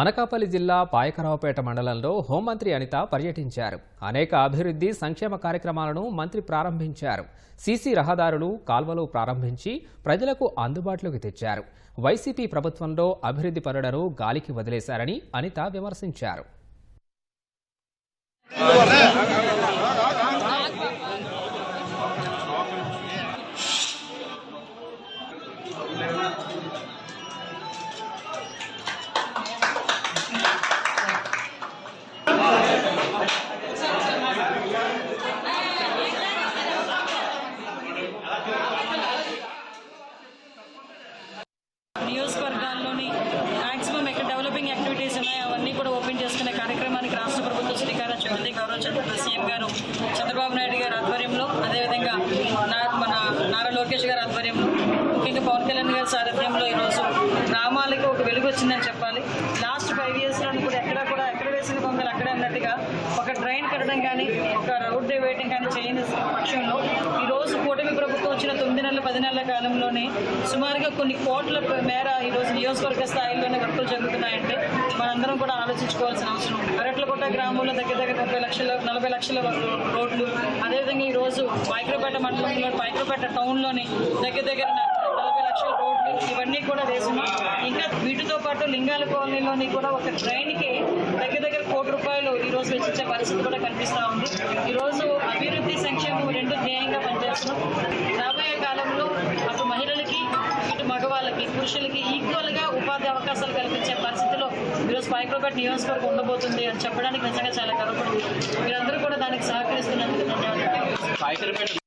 అనకాపల్లి జిల్లా పాయకరావుపేట మండలంలో హోంమంత్రి అనిత పర్యటించారు. అనేక అభివృద్ధి సంక్షేమ కార్యక్రమాలను మంత్రి ప్రారంభించారు. సీసీ రహదారులు కాల్వలు ప్రారంభించి ప్రజలకు అందుబాటులోకి తెచ్చారు. వైసీపీ ప్రభుత్వంలో అభివృద్ధి పనులను గాలికి వదిలేశారని అనిత విమర్శించారు. జిల్లాలోని మాక్సిమం ఎక్కడ డెవలపింగ్ యాక్టివిటీస్ ఉన్నాయో అవన్నీ కూడా ఓపెన్ చేసుకునే కార్యక్రమానికి రాష్ట్ర ప్రభుత్వం శ్రీకారం చుట్టింది. గౌరవ చంద్ర సీఎం గారు చంద్రబాబు నాయుడు గారి ఆధ్వర్యంలో అదేవిధంగా నా- మన నారా లోకేష్ గారి ఆధ్వర్యంలో ముఖ్యంగా పవన్ కళ్యాణ్ గారి సారథ్యంలో ఈరోజు గ్రామాలకి ఒక వెలుగు వచ్చిందని చెప్పాలి. లాస్ట్ ఫైవ్ ఇయర్స్లో కూడా ఎక్కడ కూడా ఎక్కడ వేసిన బొమ్మలు అక్కడే అన్నట్టుగా ఒక ట్రైన్ కట్టడం కానీ ఒక రోడ్ వేయడం కానీ చేయని పక్షంలో ఈ రోజు కూటమి ప్రభుత్వం వచ్చిన తొమ్మిది నెలల పది నెలల కాలంలోనే సుమారుగా కొన్ని కోట్ల మేర ఈ రోజు నియోజకవర్గ స్థాయిలోనే వర్కులు జరుగుతున్నాయంటే మనందరం కూడా ఆలోచించుకోవాల్సిన అవసరం ఉంది. అరట్లకోట గ్రామంలో దగ్గర దగ్గర ముప్పై లక్షల నలభై లక్షల రోడ్లు అదేవిధంగా ఈ రోజు మండలంలో పాయకరపేట టౌన్లోని దగ్గర దగ్గర నలభై లక్షల రోడ్లు ఇవన్నీ కూడా వేస్తున్నాం ఇంకా వీటితో పాటు లింగాల కాలనీలోని కూడా ఒక ట్రైన్కి దగ్గర దగ్గర కోటి రూపాయలు ఈ రోజు వెచ్చించే పరిస్థితి కూడా కనిపిస్తా ఉంది. ఈ రోజు అభివృద్ధి సంక్షేమం రెండు ధ్యేయంగా పనిచేస్తున్నాం. రాబోయే కాలంలో అటు మహిళలకి ఇటు మగవాళ్ళకి పురుషులకి ఈక్వల్గా ఉపాధి అవకాశాలు కల్పించే పరిస్థితిలో ఈరోజు పైకోపేట నియోజకవర్గం ఉండబోతుంది అని చెప్పడానికి నిజంగా చాలా గర్వపడుతుంది మీరందరూ కూడా దానికి సహకరిస్తున్నందుకు ధన్యవాదాలు.